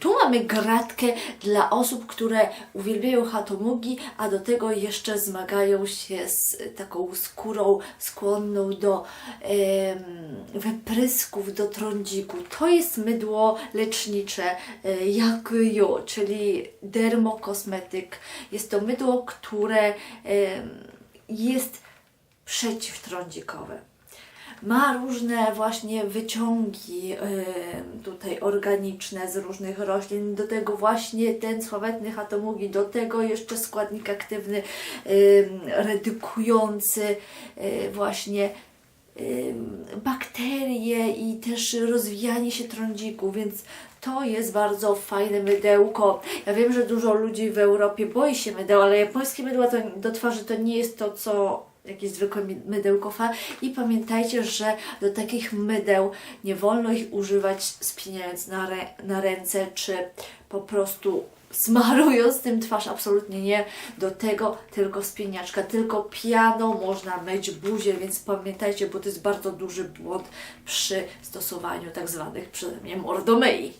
Tu mamy gratkę dla osób, które uwielbiają hatomugi, a do tego jeszcze zmagają się z taką skórą skłonną do wyprysków, do trądziku. To jest mydło lecznicze e, czyli dermokosmetyk. Jest to mydło, które jest przeciwtrądzikowe. Ma różne właśnie wyciągi em, tutaj organiczne z różnych roślin, do tego właśnie ten sławetny hatomugi, do tego jeszcze składnik aktywny em, redukujący e, właśnie bakterie i też rozwijanie się trądziku, więc to jest bardzo fajne mydełko. Ja wiem, że dużo ludzi w Europie boi się mydeł, ale japońskie mydło to, do twarzy to nie jest to, co jakieś zwykłe mi- mydełko fa. I pamiętajcie, że do takich mydeł nie wolno ich używać spieniając na, na ręce, czy po prostu smarując tym twarz, absolutnie nie. Do tego tylko spieniaczka, tylko pianą można myć buzię, więc pamiętajcie, bo to jest bardzo duży błąd przy stosowaniu tak zwanych przeze mnie mordomyj.